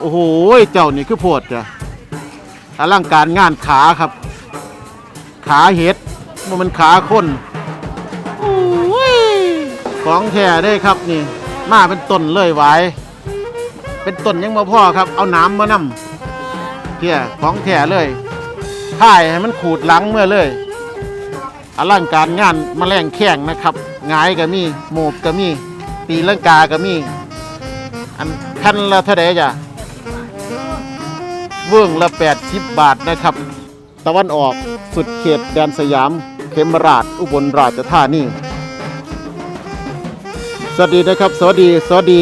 โอ้โห เจ้านี่คือโพดจ้ะอลังการงานขาครับ ขาเห็ดมันมันขาคนโอ้ยของแท้ได้ครับนี่ มาเป็นต้นเลยไวายเป็นต้นยังมาพ่อครับ เอาน้ำมานำเที่ยของแท้เลยถ่ายให้มันขูดหลังเมื่อเลยอลังการงานแมลงแข่งนะครับงายก็มีโมบก็มี ตีลังกาก็มี อันคันละเท่าไหร่จ้ะ เวิ้งละ 80 บาทนะครับ ตะวันออกสุดเขตแดนสยามเขมราชอุบลราชธานีสวัสดีนะครับ สวัสดีสวัสดี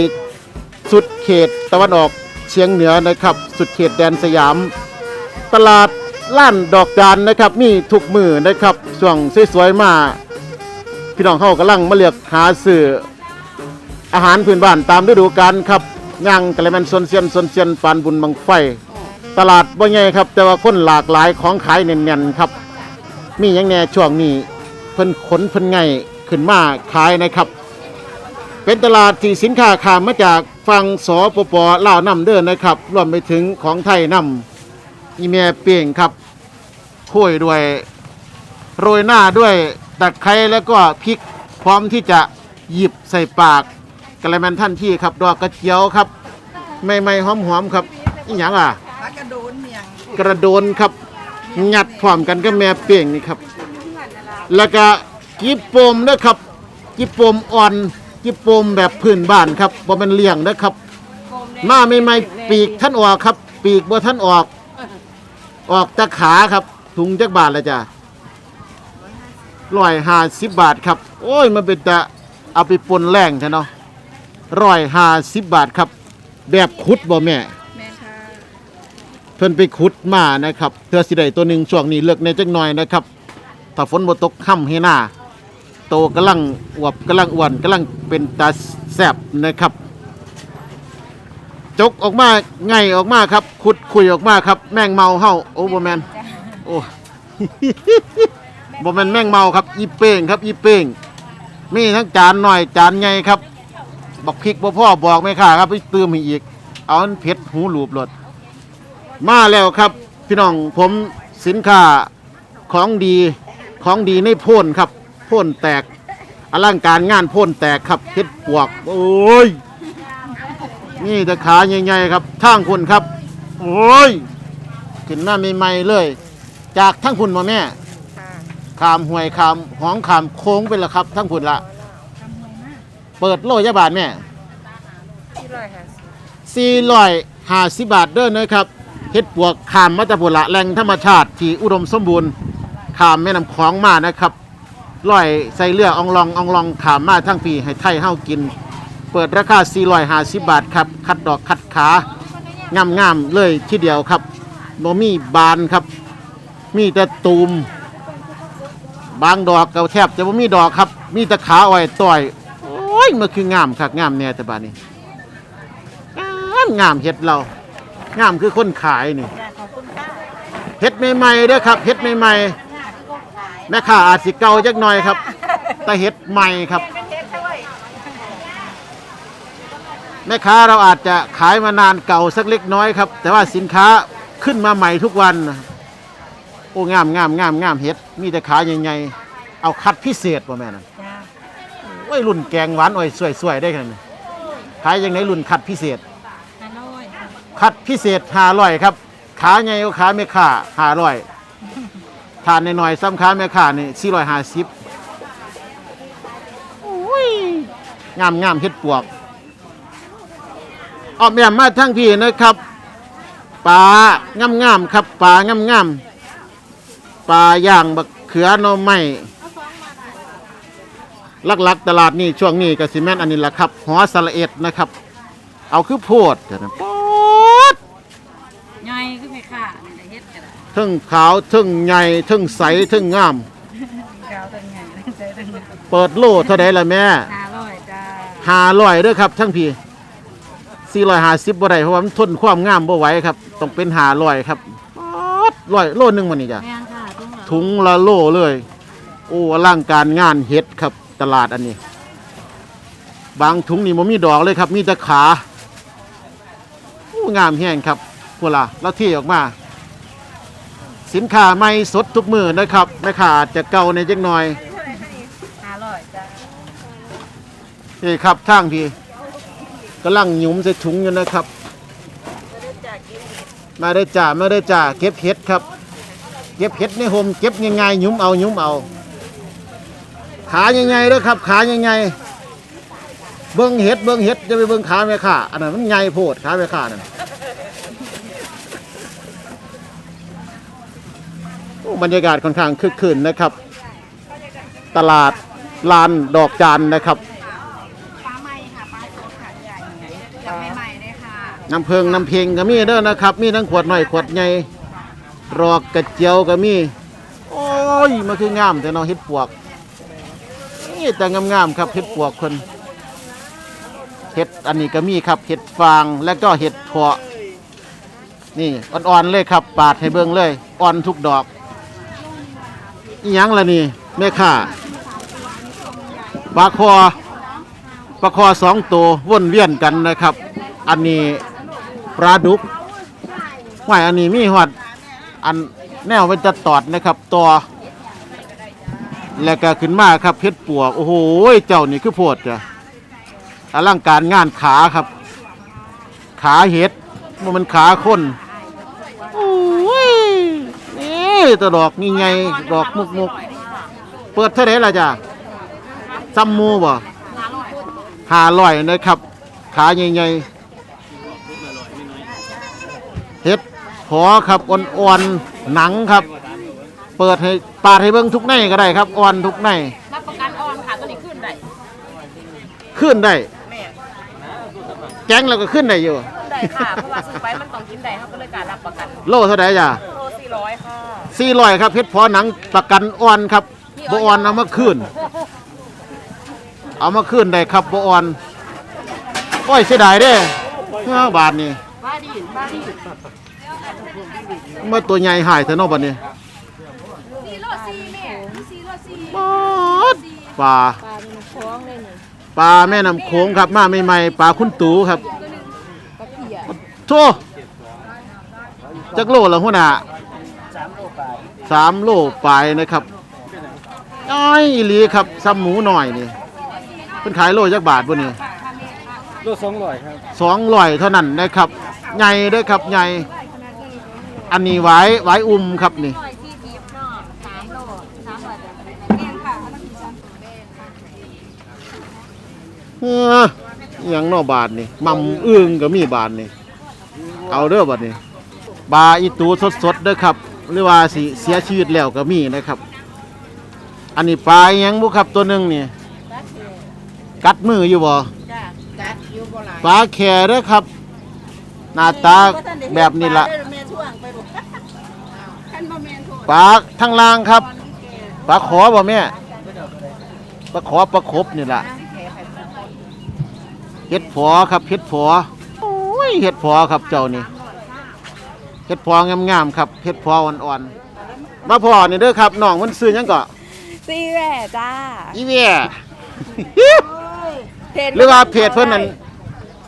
สุดเขตตะวันออกเชียงเหนือนะครับ สุดเขตแดนสยาม ตลาดล้านดอกจานนะครับ มีทุกมือนะครับช่วงสวยๆมาพี่น้องเข้ากำลังมาเลือกหาซื้ออาหารพื้นบ้านตามฤดูกาลครับย่างกะละแมนซนเซียนซนเซียนปานบุญบังไฟ ตลาดบ่ใหญ่ครับ แต่ว่าคนหลากหลายของขายแน่นๆครับ มีอย่างแน่ช่วงนี้เพิ่นขนเพิ่นไงขึ้นมาขายนะครับ เป็นตลาดที่สินค้าขามมาจากฝั่งสปปลาวนำเดินนะครับ รวมไปถึงของไทยนำอีเมียเปียงครับคุยด้วยโรยหน้าด้วยตะไคร้แล้วก็พริกพร้อมที่จะหยิบใส่ปากกระแมนท่านที่ครับ ดอกกระเจียวครับ ไม่ไม่หอมหอมๆครับ อีหยังอะ พักกระโดนเมียงกระโดนครับงัดพร้อมกันกับแม่เป่งนี่ครับ แล้วก็กิบโปมนะครับ กิบโปมอ่อนกิบโปมแบบพื้นบ้านครับบ่เป็นเลี้ยงนะครับ มาใหม่ๆปีกท่านออกครับ ปีกบ่ท่านออก ออกตะขาครับ ถุงจักบาทละจ้ะร้อยห้าสิบบาทครับ โอ้ยมันเป็นจะเอาไปปนแรงใช่เนาะร้อยห้าสิบบาทครับ แบบคุดบ่แม่แม่ค่ะ เพิ่นไปขุดมานะครับเพื่อสิได้ตัวหนึ่งช่วงนี้เลือกในจักหน่อยนะครับถ้าฝนบ่ตกค่ำให้หน้าโตกำลังอวบกำลังอ้วนกำลังเป็นตาแซ่บนะครับ จกออกมาไงออกมาครับ ขุดคุยออกมาครับ แมงเมาเฮาโอ้บ่แมนโอ้บ่แมนแมงเมาครับอีเป้งครับอีเป้งมีทั้งจานหน่อยจานใหญ่ครับ บักพริกบ่พ่อบอกไม่ค่าครับไปเติมให้อีก เอาอันเผ็ดหูหลูบรถ มาแล้วครับพี่น้องผมสินค้าของดีของดีในโพ่นครับโพ่นแตกอลังการงานโพ่นแตกครับเฮ็ดปวก โอ้ยนี่ตะขาใหญ่ๆครับทางคุณครับ โอ้ยขึ้นมาใหม่ๆเลย จากทั้งคุณมาแม่ค่ะขามห่วยขามหองขามโค้งไปแล้วครับ ทั้งคุณละทำไงมากเปิดโลยาบาทแม่ที่ร้อยค่ะสี่ร้อยห้าสิบบาทเด้อนะครับ เฮ็ดปวกขามมัตตพุระแหล่งธรรมชาติที่อุดมสมบูรณ์ขามแม่น้ำคลองมานะครับร้อยใส่เรืออองลองอองลองขามมาทั้งปีให้ไทยเฮากิน เปิดราคา 450 บาทครับ คัดดอกคัดขางามงามๆเลยทีเดียวครับบ่มีบานครับ มีแต่ตูม บางดอกก็แทบจะบ่มีดอกครับ มีแต่ขาอ้อยต่อยโอ้ยมันคืองามคักงามแน่แต่บาดนี้งามงามเห็ดเรา งามคือคนขายนี่ ขอบคุณค่ะเห็ดใหม่ๆเด้อครับเห็ดใหม่ๆแม่ค้าอาจสิเก่าจักหน่อยครับ แต่เห็ดใหม่ครับ เป็นเทสด้วยแม่ค้าเราอาจจะขายมานานเก่าสักเล็กน้อยครับ แต่ว่าสินค้าขึ้นมาใหม่ทุกวันนะครับโอ้งามงามงามงามเห็ด มีแต่ขาใหญ่ๆเอาคัดพิเศษป่ะแม่นั่นจ้าโอ้ยรุ่นแกงหวานโอ้ยสวยๆได้ขนาดนี้ขายยังไงรุ่นคัดพิเศษฮานอย คัดพิเศษหารอยครับ ขาใหญ่ก็ขาไม่ขาหารอยทานหน่อยๆซ้ำขาไม่ขานี่สี่ร้อยห้าสิบงามงามเฮ็ดปวกออกแบบมาทั้งพี่นะครับปลางามงามครับปลางามงามปลาย่างบักเขือน่อไม้ลักๆตลาดนี่ช่วงนี้ก็สิแม่นอันนี้แหละครับหอสละเอ็ดนะครับ เอาคือโพดเดี๋ยวนะโพด ใหญ่ก็ไม่ค่ะแต่เฮ็ดกัน ทึ่งขาวทึ่งใหญ่ทึ่งใสทึ่งงาม กาวตั้งใหญ่ใจตั้งใหญ่เปิดโลเท่าไดล่ะแม่ห้าร้อยจ้าหาร้อยเด้อครับทั้งพี่สี่ร้อยห้าสิบบ่ได้เพราะว่ามันทนความงามบ่ไหวครับ ต้องเป็นหาร้อยครับร้อยโลหนึงมันนี่จ้ะแม่งค่ะตุ้งถุงละโลเลย โอ้อลังการงานเฮ็ดครับ ตลาดอันนี้ บางถุงนี่มันมีดอกเลยครับ มีแต่ขาโอ้งามแห้งครับพวกล่ะเราเที่ออกมา สินค้าใหม่สดทุกมือนะครับแม่ค้าอาจจะเก่าในจักหน่อยห้าร้อยจ้านี่ครับทางพี่กำลังหยุมใส่ถุงอยู่นะครับ มาได้จ่ามาได้จ่าเก็บเห็ดครับ เก็บเห็ดในโฮมเก็บยังไงหยุมเอาหยุมเอา ขายังไงเด้อครับ ขายังไงเบิ้งเห็ดเบิ้งเห็ดจะไปเบิ้งขาแม่ข่าอันนั้นมันใหญ่โพดขาแม่ข่านั่นโอ้ บรรยากาศค่อนข้างคึกคืนนะครับ ตลาดลานดอกจานนะครับ ปลาใหม่ค่ะปลาสดค่ะใหญ่ยังไม่ใหม่เลยค่ะน้ำเพิงน้ำเพงก็มีเด้อนะครับ มีทั้งขวดหน่อยขวดใหญ่รอกกระเจียวก็มี โอ้ยมันคืองามแต่เนาะเห็ดปวกนี่แต่งามๆครับเห็ดปวกคนเห็ดอันนี้ก็มีครับเห็ดฟางแล้วก็เห็ดเพาะนี่อ่อนๆเลยครับ ปาดให้เบิ่งเลย อ่อนทุกดอก อีหยังล่ะนี่แม่ค้าปลาคอปลาคอสองตัววนเวียนกันนะครับ อันนี้ปลาดุกหวายอันนี้มีหอดอันแนวเป็นจะตอดนะครับตัวแล้วก็ขึ้นมาครับเพชรปวกโอ้โหเจ้านี่คือโพดจ้ะอลังการงานขาครับ ขาเห็ดมันมันขาคน้น ตัวดอกนี่ไงดอกมุกมุกๆเปิดเท่าไหร่ล่ะจ้ะซัมมูบ่หาลอยนะครับ ขาใหญ่ๆเห็ดพอครับอ่อนๆหนังครับ เปิดให้ปาดให้เบิ่งทุกในก็ได้ครับอ่อนทุกในรับประกันออนค่ะตัวนี้ขึ้นได้ขึ้นได้แม่แจ้งแล้วก็ขึ้นได้อยู่ขึ้นได้ค่ะเพราะว่าซื้อไปมันต้องกินได้เขาก็เลยการรับประกัน โลเท่าไหร่จ้ะโลสี่ร้อยค่ะ สี่ร้อยครับเพชรพอหนังประกันอ่อนครับบอ่อนเอามาคืนเอามาคืนได้ครับบอ่อนโอ้ยเสียดายเด้ห้าบาทนี่เมื่อตัวใหญ่หายเถอะนาะบัดนี้สี่โลสี่แม่สี่โลสี่ปลาปลาปลาแม่น้ำโขงครับมาใหม่ๆปลาคุณตูครับโธ่จักโลละหัวหน้า สามโลปลายนะครับอ้อยอีหลีครับซ้ำหมูหน่อยนี่เป็นขายโลจักบาทบ่นี่โลสองร้อยครับสองร้อยเท่านั้นนะครับใหญ่เด้วยครับใหญ่อันนี้ไว้ไว้อุ่มครับนี่ร้อยสี่สิบเนาะสามโลสามร้อยแม่ค่ะเขาต้องกินซ้ำแม่ค่ะเอออหยังเนอบาทนี่มัมอึ้งก็มีบาทนี่เอาเด้อบัดนี้ปลาอีตูสดๆเด้อครับ หรือว่าสิเสียชีวิตแล้วก็มีนะครับ อันนี้ปลาอิหยังบุครับตัวหนึงนี่กัดมืออยู่บ่จ้าจัดอยู่โบราณปลาแข่เด้อครับ หน้าตาแบบนี้ละแม่ช่วงไปดูขันบ่แม่นโทษปลาทั้งล่างครับปลาขอบ่แม่ปลาขอปลาครบนี่ล่ะเห็ดผอครับเห็ดผอโอ้ยเห็ดผอครับเจ้านี่ เห็ดผองามๆครับเห็ดผออ่อนๆมาพ่อนี่เด้อครับน้องมันซื้อหยังก็ซีแหว่จ้าอีแว่เพจหรือว่าเพจเพิ่นนั่น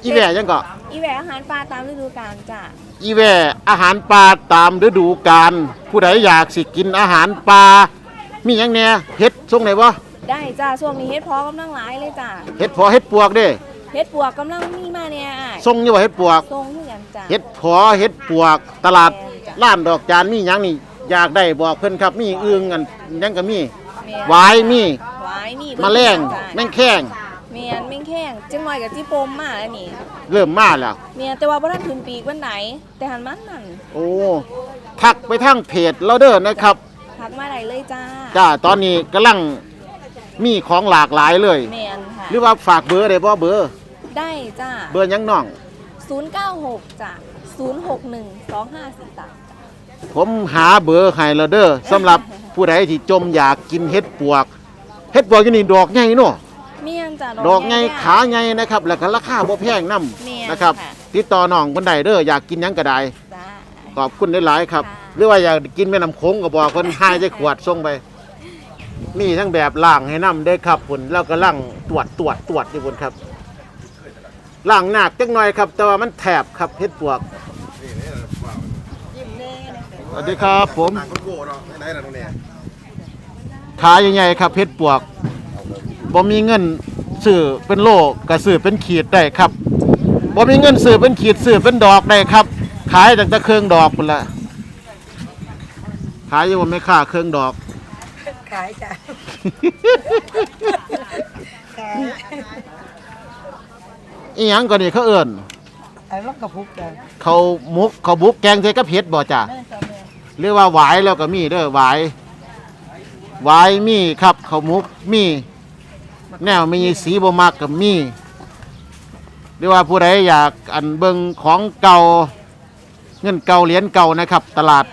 อีแว่หยังก็อีแหว่อาหารปลาตามฤดูกาลจ้าอีแว่อาหารปลาตามฤดูกาลผู้ใดอยากสิกินอาหารปลามีหยังแหน่เฮ็ดส่งได้บ่ได้จ้าช่วงนี้เฮ็ดเพอกำลังหลายเลยจ้าเฮ็ดพอเฮ็ดปวกเด้ เฮ็ดปวกกำลังมีมาเนี่ยอ้ายส่งอยู่บ่เฮ็ดปวก ทรงคือกันจ้าเฮ็ดพอเฮ็ดปวกตลาดร้านดอกจานมีหยังนี่อยากได้บอกเพิ่นครับมีอึ่งอันหยังก็มีแม่นหวายมีหวายมีแมลงแมงแข้งแม่นแมงแข้งจังหน่อยกับจิปมมาแล้วนี่เริ่มมาแล้วแม่นแต่ว่าบ่ทันถึงปีกวันไหน แต่หันมันนั่นโอ้ทักไปทางเพจเราเด้อนะครับทักมาได้เลยจ้าจ้าตอนนี้กำลังมีของหลากหลายเลยแม่นค่ะหรือว่าฝากเบอร์ได้บ่เบอร์ ได้จ้าเบอร์หยังน้อง 096จ้า0612543ผมหาเบอร์ให้แล้วเด้อสำหรับผู้ใดที่จมอยากกินเห็ดปวก เห็ดปวกอยู่นี่ดอกใหญ่เนาะเมียนจ้าดอกใหญ่ขาใหญ่นะครับแล้วก็ราคาบ่แพงนํแม่นนะครับค่ะ ติดต่อน้องคนใดเด้ออยากกินหยังก็ได้จ้า ขอบคุณหลายๆครับ ค่ะ หรือว่าอยากกินแม่น้ำโขงก็บอกคนหายใจขวดส่งไป มีทั้งแบบล่างให้นํเด้อครับคุณแล้วก็ล่างตรวจตรวจตรวจอยู่คุณครับ ล่างหนักจักหน่อยครับ แต่ว่ามันแถบครับเฮ็ดปวกสวัสดีครับผมต่างคนโก้เนาะไหนๆล่ะตรงเนี้ยขายยังไงครับเฮ็ดปวกบ่มีเงินซื้อเป็นโลก็ซื้อเป็นขีดได้ครับบ่มีเงินซื้อเป็นขีดซื้อเป็นดอกได้ครับ ขายตั้งแต่เครื่องดอกพุ่นละขายอยู่บ่แม่ค้าเครื่องดอก ขายจ้ะขาย อีหยังก็นี่เขาเอิ้นไอ้ลูกกระพุกจ้ะเขามุกเขาบุกแกงใส่กับเผ็ดบ่จ้ะแม่จ้ะแม่หรือว่าหวายแล้วก็มีเด้อหวายหวายมีครับเขาวหมุกมี แนวมีสีบ่มักก็มี หรือว่าผู้ใดอยากอันเบิ่งของเก่าเงินเก่าเหรียญเก่านะครับ ตลาด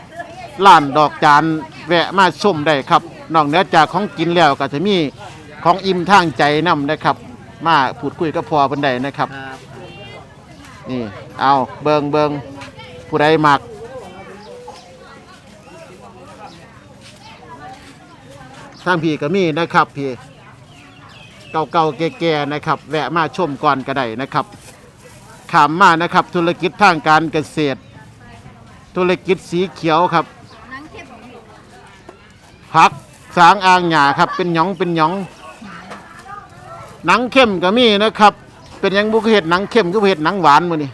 ล้านดอกจานแวะมาชมได้ครับนอกเหนือจากของกินแล้วก็จะมีของอิ่มทางใจนํนะครับ มาพูดคุยกับพ่อเพิ่นได้นะครับนี่ เอาเบิงเบิงผู้ใดมัก ทางพี่ก็มีนะครับพี่เก่าๆแก่ๆนะครับ แวะมาชมก่อนก็ได้นะครับขามมานะครับ ธุรกิจทางการเกษตร ธุรกิจสีเขียวครับผักสางอ่างหญ้าครับเป็นหยองเป็นหยอง หนังเข้มก็มีนะครับ เป็นหยังบุกเห็ดหนังเข้มก็เห็ดหนังหวานมือนี่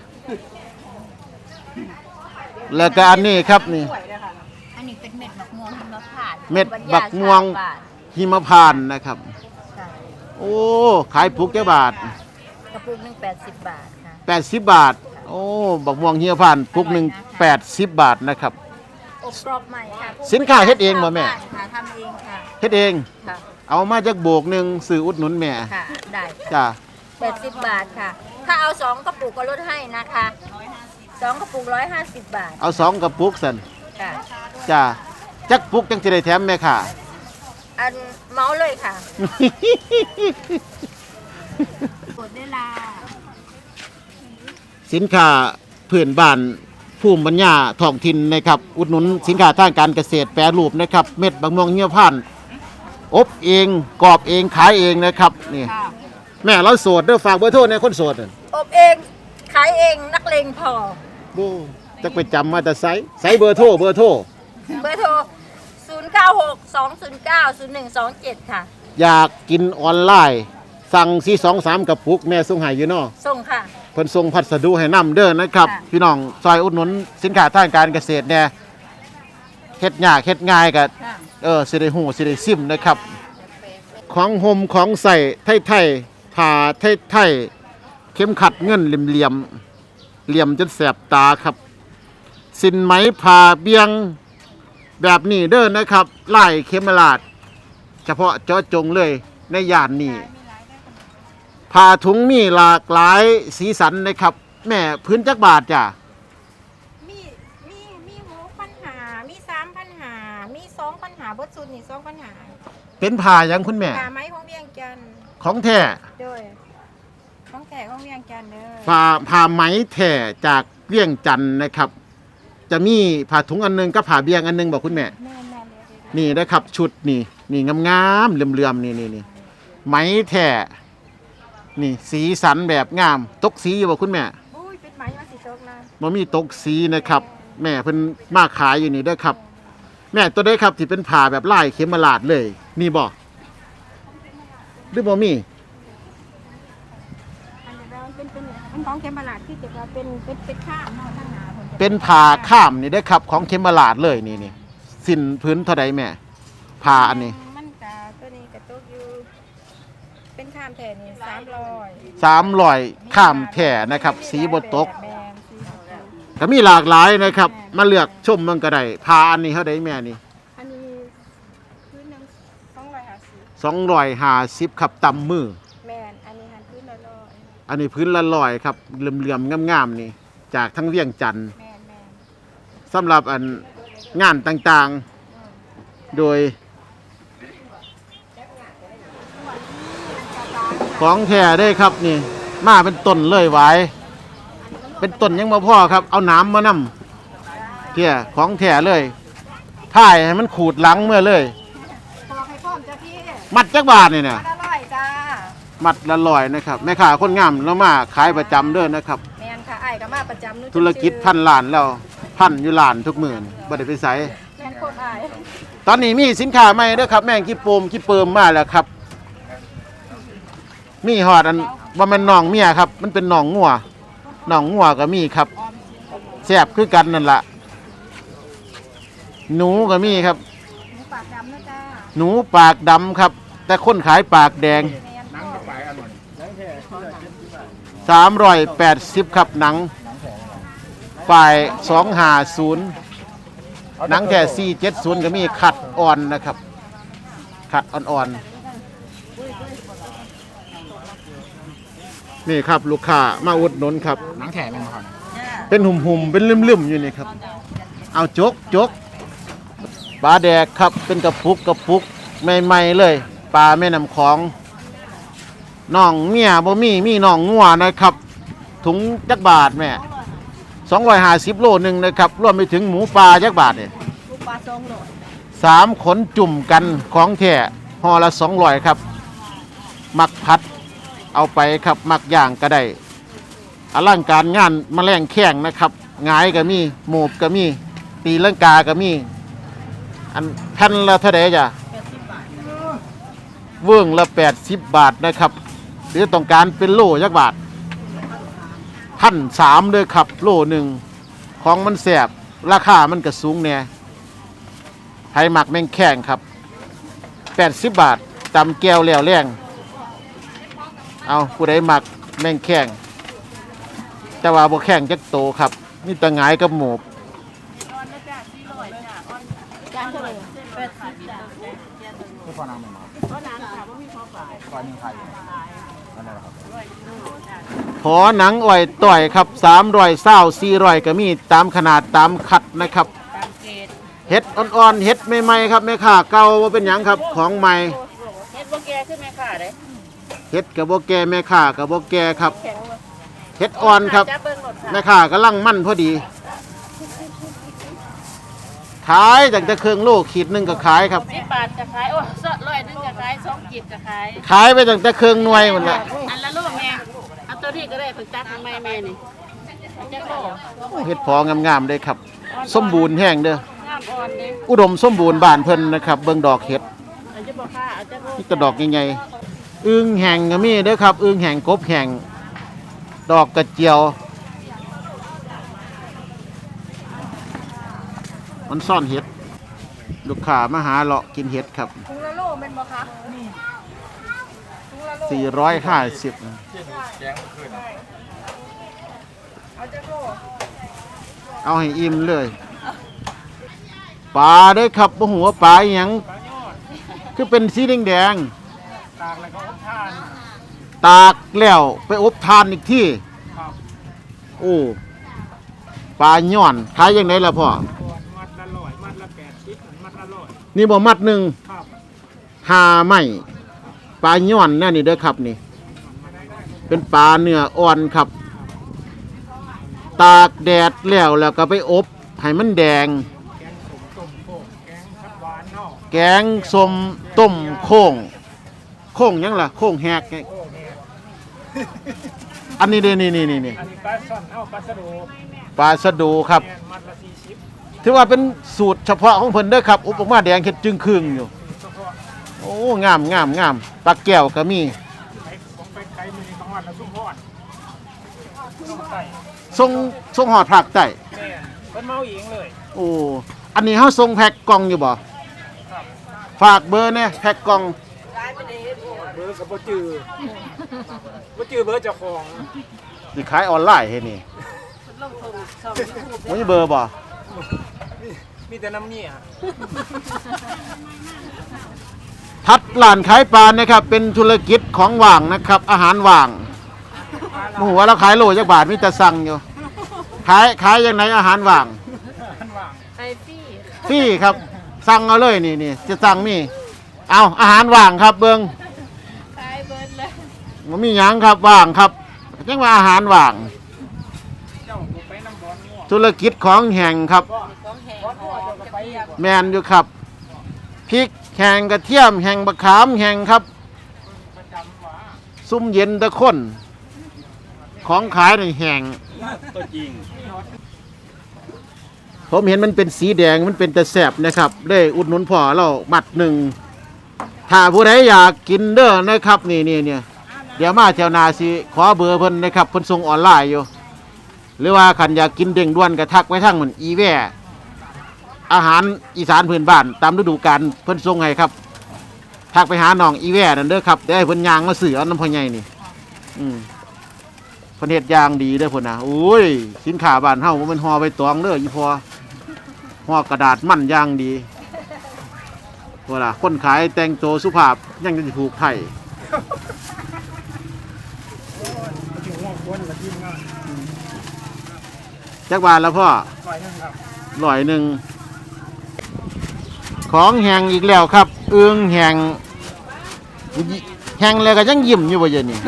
แล้วก็อันนี้ครับนี่อันนี้เป็นเม็ดบักม่วงหิมพานต์เม็ดบักม่วงบรรยาศาสตร์หิมพานต์นะครับค่ะโอ้ขายปุกเจ้าบาทกระปุกหนึ่งแปดสิบบาทค่ะ 80 บาท โอ้บักม่วงหิมพานต์ปุกหนึ่ง80 บาทนะครับ อบกรอบใหม่ค่ะสินค้าเฮ็ดเองบ่แม่ ค่ะทำเองค่ะ เฮ็ดเอง ค่ะ เอามาจากโบกหนึ่งซื้ออุดหนุนแม่ค่ะ ได้จ้าแปดสิบบาทค่ะ ถ้าเอาสองกระปุกก็ลดให้นะคะสองกระปุกร้อยห้าสิบบาทเอาสองกระปุกสันค่ะ จ้าจักปุกจังสิได้แถมแม่ค่ะ อันเมาเลยค่ะ กดได้ลาสินค้าพื้นบ้านภูมิปัญญาท้องถิ่นนะครับ อุดหนุนสินค้าทางการเกษตรแปรรูปนะครับ เม็ดบางม่วงเงี้ยวพันธุ์ อบเองกรอบเองขายเองนะครับนี่ค่ะแม่เราโสดเด้อฝากเบอร์โทรในคนโสดน่ะอบเองขายเองนักเลงพอ บูจักไปจำมาแต่ไซไซเบอร์โทรเบอร์โทรเบอร์โทร 0 9 6 2 0 9 0 1 2 7 ค่ะ อยากกินออนไลน์ สั่งซีสองสามกระปุกแม่ส่งให้อยู่เนาะส่งค่ะ เพิ่นส่งพัสดุให้นํเด้อนะครับ ค่ะ พี่น้องซอยอุดหนุนสินค้าทางการเกษตรแน่เฮ็ดยากเฮ็ดง่ายก็ค่ะ เออสิได้หูสิได้ซิมนะครับ ของโฮมของใส่ไทยไทยๆผ่าไทยไทยๆเข็มขัดเงินเหลี่ยมๆเหลี่ยมจนแสบตาครับ สินไหมผ่าเบียงแบบนี้เด้อนะครับไล่เข็มลาด เฉพาะเจาะจงเลยในย่านนี้ผ่าถุงมีหลากหลายสีสันนะครับ แม่พื้นจักบาทจ้ะ กปัญหามีสามปัญหามีสองปัญหาบทสุดนี่สองปัญหาเป็นผ่ายังคุณแม่ ผ่าไม้ของเวียงจันทน์ของแท้ด้วยของแขกของเวียงจันทน์เด้อผ่าผ่าไหมแถ่จากเวียงจันทน์นะครับ จะมีผ่าถุงอันหนึงกับผ่าเบียงอันหนึงบอกคุณแม่ แม่แม่เลยนี่นะครับ ชุดนี่นี่งามๆเหลื่อมๆนี่นี่นี่ไหมแถ่นี่สีสันแบบงาม ตกสีอยู่บอกคุณแม่ อุ้ยเป็นไหมมาสิโชคนะ มันมีตกสีนะครับ แม่เพิ่นมาขายอยู่นี่เด้อครับ แม่ตัวได้ครับที่เป็นผ่าแบบลายเข็มมาลาดเลย มีบ่หรือบ่มีอันเดียวเป็นเป็นเป็นของเทมบลาดที่จะว่าเป็นเป็นเป็นข้ามเนาะทั้งหนาคนเป็นผ่าข้ามนี่ได้อครับ ของเข็มมาลาดเลยนี่นี่สินพื้นเท่าใดแม่ผ่าอันนี้มันกะตัวนี้กะตกอยู่เป็นข้ามแถนี่สามร้อยสามรอยข้ามแท่นะครับ สีบนตก แมนสีบต กก็มีหลากหลายนะครับ มาเลือกชมมันก็ได้พาอันนี้เท่าไดแม่นี่อันนี้พื้นหนึ่งสองร้อยห้าสิบสองรอยห้าสิบครับตำมือ แมนอันนี้หันพื้นละร้อยอันนี้พื้นละลอยครับเหลื่อมๆงามๆนี่ จากทั้งเวียงจันทร์แมนแมนสำหรับอันงานต่างๆ โดย ของแท้ได้ครับนี่ มาเป็นต้นเลยไว้ เป็นต้นยังมาพ่อครับ เอาน้ำมานำเที่ยของแท้เลยถ่ายให้มันขูดหลังเมื่อเลยพอให้พร้อมจ้ะพี่มัดจักบาทนี่เนี่ยมาละร้อยจ้ามัดละลอยนะครับ แม่ค้าคนงามแล้วมาขายประจำเด้อนะครับ แมนค่ะไอ้ายก็มาประจำนู่นธุรกิจพันล้านแล้วพันอยู่ล้านทุกหมื่นบ่ได้ไปใส่แมนโคนไอ้ายตอนนี้มีสินค้าใหม่เด้อครับ แม่งกี่โปมกี่เปิมมาแล้วครับ มีหอดอันว่ามันน่องเมียครับ มันเป็นน่องงัว น่องงัวก็มีครับแซ่บคือกันนั่นละหนูก็มีครับ หมูปากดำนะจ้าหนูปากดำครับ แต่คนขายปากแดงแมนก็สามร้อยแปดสิบครับหนังฝ่ายสองหาศูนย์หนังแค่สี่เจ็ดศูนย์ก็มีขัดอ่อนนะครับ ขัดอ่อนๆ นี่ครับลูกค้ามาอุดหนุนครับ หนังแข็งเป็นครับเป็นหุ่มๆ เป็นลืมๆ อยู่นี่ครับ เอาจกจกปลาแดกครับ เป็นกระปุกกระปุกใหม่ๆเลย ปลาแม่น้ำของน่องเมียบ่มีมีน่องงัวนะครับ ถุงจักบาทแม่250โลหนึ่งนะครับ รวมไปถึงหมูปลาจักบาทเนี่ยลูกปลาทรงโหลดสามขนจุ่มกันของแท้ห่อละ200ครับ มักพัด เอาไปครับมักย่างก็ได้อลังการงานแมลงแข้งนะครับหงายก็มีหมูบก็มีตีลังกาก็มี อันแผ่นละเท่าไดจ้ะเวิ้งละ 80 บาทนะครับ หรือต้องการเป็นโลยักบาทพันสามเลยครับ โลหนึ่งของมันแสบราคามันก็สูงแน่ไทยหมักแมงแข้งครับ 80 บาทตำแก้วแล้วแรง เอาผู้ใดหมักแมงแข้งแต่ว่าบ่แข่งจักโตครับมีแตะงายกับหมูบจานเท่าไหร่คือพอนางไม่มาพอนางค่ะว่ามีพอฝ่ายฝ่ายหนึ่งไทยอันนั้นแหละครับหอหนังอ่อยต่อยครับ3ร้อยเศร้าสี่ร้อยก็มีตามขนาดตามขัดนะครับเห็ดอ่อนๆเห็ดใหม่ๆครับแม่ค้าเก่าว่าเป็นหยังครับของใหม่เฮ็ดบ่แกขึ้นแม่ค่ะเด้ เห็ดกับโบแกแม่ค้ากับโบแกครับเห็ดอ่อนครับจับเบิ่งรถค่ะแม่ค้ากำลังมั่นพอดี ขายจากจะเครื่องโลขีดหนึ่งก็ขายครับ สิบบาทก็ขายโอ้สดร้อยหนึงก็ขายสองกีบก็ขาย ขายไปจากจะเครื่องหน่วยหมดละอันละโลแม่เอาตัวนี้ก็ได้เพิ่นตักทางไม้แม่นี่เอาจักโลเห็ดพองามๆเลยครับ สมบูรณ์แห้งเด้อ งามอ่อนเด้อุดมสมบูรณ์บ้านเพิ่นนะครับ เบิ่งดอกเห็ดเอาจะบ่ค่าเอาจักโลนี่กระดอกใหญ่ๆ อึ้งแห้งก็มีเด้อครับ อึ้งแห้งกบแห้งดอกกระเจียว มันซ่อนเห็ด ลูกค้ามาหาเลาะกินเห็ดครับถุงละโลเป็นบ่คะนี่ถุงละโล450เอาจักโลเอาให้อิ่มเลยปลาเด้อครับบ่หัวาปลาอหยังคือเป็นสีแดง ตากแล้วก็อบทานๆตากแล้วไปอบทานอีกที่ครับโอ้ปลาย่อนขายยังไงล่ะพ่อก่อนมัดละร้อยมัดละแปดสิบมัดละร้อยนี่บ่มัดหนึ่งครับหาไม่ปลาย่อนนั่นนี่เด้อครับนี่ เป็นปลาเนื้ออ่อนครับ ตากแดดแล้วแล้วก็ไปอบให้มันแดง แกงส้มต้มโค้งแกงผักหวานเนาะแกงส้มต้มโค้ง โค้งหยังล่ะโค้งแหกไงโอ้แม่อันนี้เด้นี่นี่นี่นี่อันนี้ปลาซ่อนเอ้าปลาสะโดปลาสะดูครับแม่นมัดละสี่สิบถือว่าเป็นสูตรเฉพาะของเพิ่นเด้อครับอบออกมาแดงเฮ็ดจึงครึ่งอยู่เฉพาะโอ้งามงามงามปลาแก้วก็มีไอ้ของไปไกลมือของมัดละสุกพอดต้องใส่ทรงทรงหอดภาคใต้แม่นเพิ่นเมาเองเลยโอ้อันนี้เขาส่งแพ็กกล่องอยู่บ่ครับฝากเบอร์เนี่ยแพ็กกล่อง เบอร์กับบ่จือบ่จือเบอร์เจ้าของสิขายออนไลน์เฮ็ดนี่บ่มีเบอร์บ่มีมีแต่น้ำเนี่ยทัดร้านขายปลานะครับ เป็นธุรกิจของว่างนะครับ อาหารว่างหมูว่าเราขายโลจักบาทมีแต่สั่งอยู่ ขายขายยังไงอาหารว่างท่านว่างไอฟี่ฟรีครับ สั่งเอาเลยนี่นี่จะสั่งมีเอาอาหารว่างครับเบิง ขายเบิดเลย มันมีหยังครับว่างครับจังว่าอาหารว่างเจ้าบ่ไปน้ำบอลง่วงธุรกิจของแห่งครับ ของแห้งหอมจะไปแมนอยู่ครับพริกแห่งกระเทียมแห่งบะขามแห่งครับประจำว่าสซุ้มเย็นตะคนของขายในแห้งตัวจริงผมเห็นมันเป็นสีแดงมันเป็นแต่แสบนะครับได้อุดหนุนพ่อเรามัดหนึ่งถ้าผู้ใดอยากกินเด้อนะครับ นี่นี่เนี่ย เดี๋ยวมาแถวนาสิขอเบอร์เพิ่นนะครับเพิ่นส่งออนไลน์อยู่ หรือว่าขันอยากกินเด้งด้วนก็ทักไว้ทั้งเหมือนอีแว่อาหารอีสานพื้นบ้าน ตามฤดูกาลเพิ่นส่งให้ครับทักไปหาน้องอีแว่นั่นเด้อครับได้เพิ่นยางมาเสืออาน้ำพ่อใหญ่นี่อืมเพิ่นเฮ็ดยางดีเด้อเพิ่นนะโอ้ยสินค้าบ้านเฮาบ่แมันห่อใบตองเด้ออีพอห่อกระดาษมั่นยางดีว่าล่ะคนขายแต่งตัวสุภาพยังจะถูกไทยถึงว่าคนกับทีมงาน จักบาทแล้วพ่อปล่อยนั่นครับร้อยหนึ่ง ของแหงอีกแล้วครับ เอื้องแหงยิแหงเลยก็ยังยิ้มอยู่บ่เย็นนี่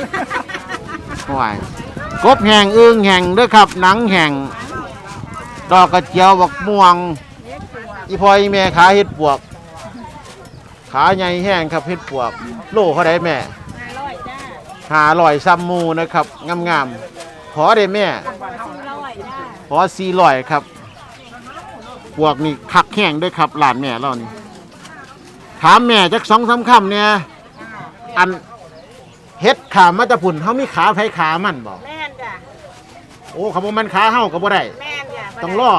วายกบแหงเอื้องแหงเด้อครับ หนังแหงดอกกระเจียวบักม่วง อีพออีแม่ขาเห็ดปวก ขาใหญ่แห้งครับเห็ดปวก โลเขาได้แม่หาลอยซัมมูนะครับงามๆขอได้แม่ ขอสี่ลอยครับพวกนี่คักแห้งด้วยครับหลานแม่เรานี่ถามแม่จักสองสามคำเนี่ยอันเฮ็ดขามาแตะพุ่นเขามีขาไผขามันบอกแม่นจ้ะโอ้เขาบอกมันขาเฮาก็บ่ได้แม่นจ้ะต้องรอ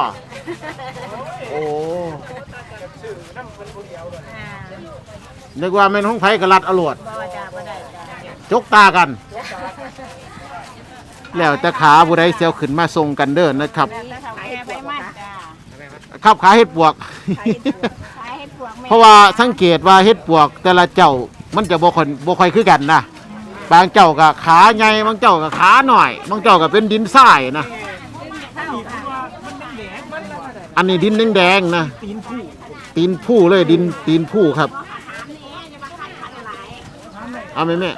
โอ้นึกว่าแม่นห้องไผกระลัดอรวดบ่จ้ะบ่ได้จ้ะจกตากัน แล้วแต่ขาผู้ใดเซลขึ้นมาทรงกันเด้อนะครับ แล้วแต่เขาแค่ไปมันจ้ะครับขาเฮ็ดปวก ขายให้พวกแม่เพราะว่าสังเกตว่าเฮ็ดปวกแต่ละเจ้ามันจะบ่ค่อยบ่ค่อยคือกันนะบางเจ้าก็ขาใหญ่บางเจ้าก็ขาหน่อยบางเจ้าก็เป็นดินทรายนะอันนี้ดินแดงๆนะตีนผู้ตีนผู้เลยดินตีนผู้ครับเอาไหมแม่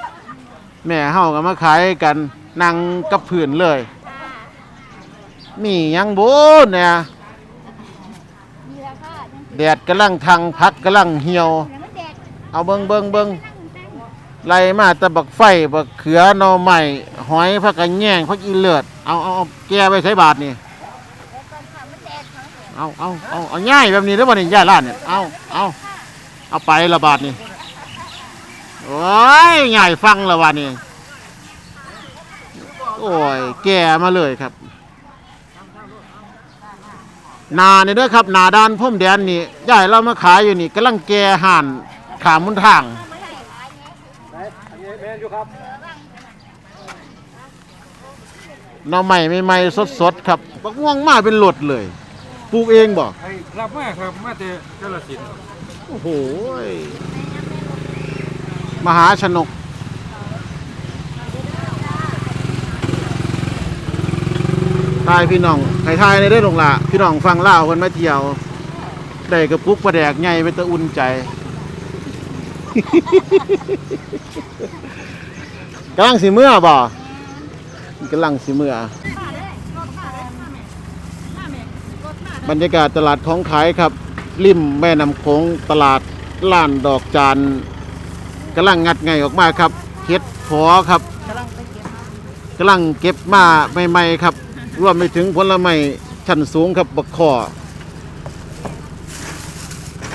แม่เฮาก็มาขายกัน นั่งกับผื่นเลย มีหยังโบเนี่ยแดดกำลังทางพักกำลังเหี่ยว เอาเบิงเบิงเบิงไล่มาแตะบักไฟบักเขือหนอใหม่หอยผักกระแยงผักอีเลือดเอาเอาเอาแกไปใช้บาทนี่เอาเอาเอาเอาง่ายแบบนี้แล้วบ่นี่ย่ายร้านเนี่ยเอาเอาเอาไปละบาทนี่โอ้ยง่ายฟังละวันนี้ โอ้ยแกมาเลยครับ นาเนี่ยด้วยครับ นาด้านพ่มแดนนี่ย่ายเรามาขายอยู่นี่กำลังแกห่านขามุนทางไหนอันนี้แม่นอยู่ครับหน่อใหม่ใหม่ๆสดๆครับบักม่วงมาเป็นหลดเลยปลูกเองบ่ไอ้รับมาครับมาแต่กาฬสินธุ์โอ้โหยมหาชนก ทายพี่น้องใครทายในได้อลงละพี่น้องฟังเล่าวคนมาเที่ยว ได้กระปุกประแดกใหญ่เป็นตะอุ่นใจกำลังสิเมื่อบ่กำลังสิเมื่อบรรยากาศตลาดของขายครับ ริมแม่น้ำโขงตลาดล้านดอกจานกำลังงัดไงออกมาครับเฮ็ดพอครับกำลังเก็บมาใหม่ๆครับ รวมไปถึงผลไม้ชั้นสูงครับบักขอ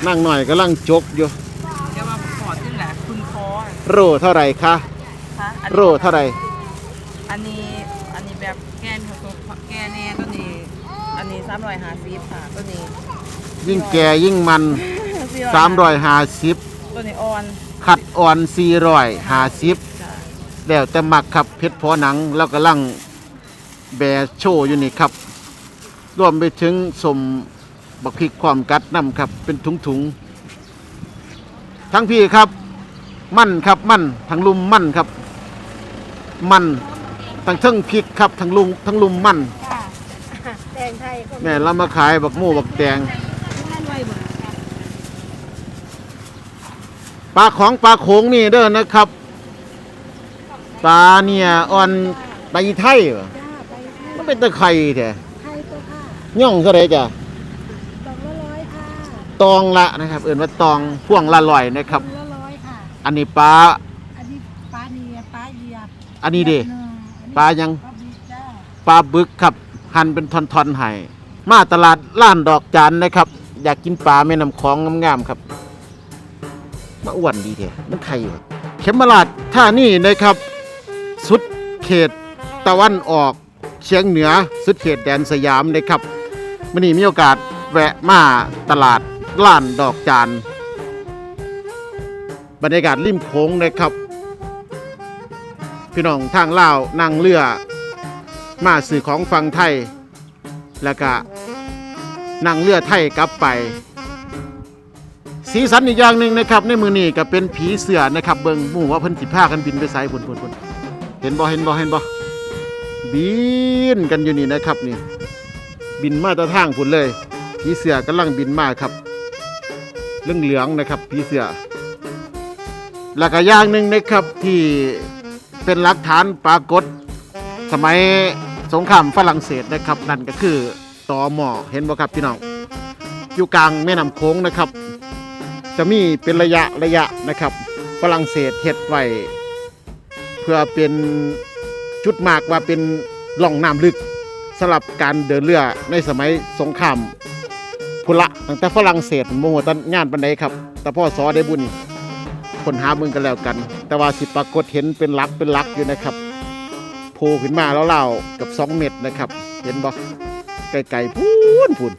นั่งหน่อยกำลังจกอยู่เดี๋ยวมาขอที่แหละคุณคอโรเท่าไหร่คะค่ะอันโรเท่าไหร่อันนี้อันนี้แบบแกนผสมแกนแน่ตัวนี้ อันนี้สามร้อยห้าสิบค่ะตัวนี้ยิ่งแก่ยิ่งมัน450 350ตัวนี้อ่อนขัดอ่อน450จ้ะแล้วแต่มักครับเพชรพอหนังแล้วก็ลัง แบร์โชว์อยู่นี่ครับ รวมไปถึงสมบักพริกความกัดน้ำครับ เป็นถุงถุงๆ ทั้งพี่ครับ มั่นครับมั่นทั้งลุมมั่นครับ มั่นทั้งเทิงพริกครับทั้งลุมทั้งลุมมั่นจ้ะแตงไทยก็แม่เรามาขายบักหมูบักแตงปลาของปลาโขงนี่เด้อนะครับปลาเนี่ยอ่อนปลาอีไทยเหรอมัน เป็นตะไคร่แท้ไทยตัวค่ะย่องเท่าไรจ้ะดอกละร้อยค่ะตองละนะครับ เอื่นว่าตองพ่วงละลอยนะครับละร้อยค่ะ อันนี้ปลาอันนี้ปลาเนียปลาเหยียบอันนี้เด้ปลายังปลาบึกครับหั่นเป็นท่อนๆให้มาตลาดล้านดอกจานนะครับ อยากกินปลาแม่น้ำของงามๆครับมาอ้วนดีแท้มันไข่อยู่เข็มมาลาดท่านี่นะครับ สุดเขตตะวันออก เฉียงเหนือสุดเขตแดนสยามนะครับมื่อนี้มีโอกาสแวะมาตลาดล้านดอกจานบรรยากาศริมโค้งนะครับ พี่น้องทางลาวนั่งเรือ มาสื่อของฟังไทย แล้วก็นั่งเรือไทยกลับไปสีสันอีกอย่างหนึ่งนะครับ ในมือนี้ก็เป็นผีเสือนะครับ เบิงหมู่ว่าเพิ่นสิพากันบินไปไสพุ่นพุ่นพุ่นเห็นบ่เห็นบ่เห็นบ่ บินกันอยู่นี่นะครับนี่บินมาตะทางพุ่นเลยผีเสือกำลังบินมาครับเรื่องเหลืองนะครับผีเสือแล้วก็อย่างหนึ่งนะครับที่เป็นหลักฐานปรากฏ สมัยสงครามฝรั่งเศสนะครับ นั่นก็คือตอหมอเห็นบ่ครับพี่น้องอยู่กลางแม่น้ำโค้งนะครับ จะมีเป็นระยะระยะนะครับ ฝรั่งเศสเฮ็ดไว้เพื่อเป็น จุดหมากว่าเป็นล่องน้ำลึกสำหรับการเดินเรือในสมัยสงครามพุละตั้งแต่ฝรั่งเศสโมโหตันงานปันใดครับ แต่พ่อสอได้บุญคนหามึงกันแล้วกัน แต่ว่าสิปรากฏเห็นเป็นลักเป็นลักอยู่นะครับโผล่ขึ้นมาแล้วเล่ากับสองเม็ดนะครับ เห็นบ่ไกลๆพูนพูน